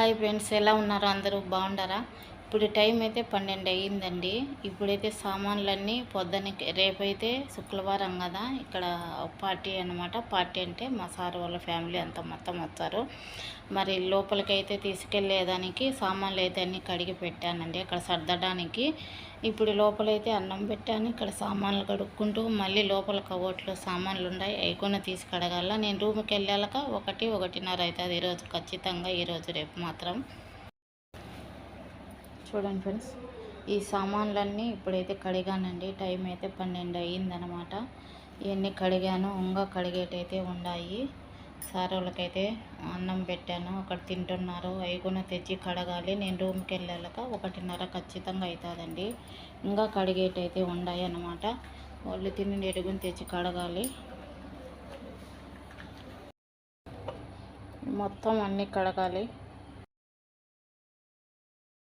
Hi friends ఎలా ఉన్నారు? అందరూ బాగుండారా? ఇప్పుడు టైం అయితే పన్నెండు అయ్యిందండి. ఇప్పుడైతే సామాన్లన్నీ పొద్దున రేపైతే శుక్రవారం కదా ఇక్కడ పార్టీ అన్నమాట. పార్టీ అంటే మా సార్ వాళ్ళ ఫ్యామిలీ అంతా మొత్తం వచ్చారు మరి లోపలికైతే తీసుకెళ్ళేదానికి సామాన్లు అయితే అన్నీ కడిగి పెట్టానండి అక్కడ సర్దడానికి. ఇప్పుడు లోపలైతే అన్నం పెట్టాను ఇక్కడ సామాన్లు కడుక్కుంటూ మళ్ళీ లోపల కవోట్లో సామాన్లు ఉన్నాయి అవి కూడా తీసి కడగాల నేను రూమ్కి వెళ్ళాక ఒకటి ఒకటిన్నర అవుతుంది ఈరోజు ఖచ్చితంగా ఈరోజు రేపు మాత్రం. చూడండి ఫ్రెండ్స్. ఈ సామాన్లన్నీ ఇప్పుడైతే కడిగానండి. టైం అయితే పన్నెండు అయ్యిందనమాట ఇవన్నీ కడిగాను. ఇంకా కడిగేటైతే ఉన్నాయి సార్ వాళ్ళకైతే అన్నం పెట్టాను. అక్కడ తింటున్నారు. అవి కూడా తెచ్చి కడగాలి. నేను రూమ్కి వెళ్ళాక ఒకటిన్నర ఖచ్చితంగా అవుతుందండి ఇంకా కడిగేటైతే ఉన్నాయి అన్నమాట వాళ్ళు తిని ఎడుగుని తెచ్చి కడగాలి. మొత్తం అన్నీ కడగాలి.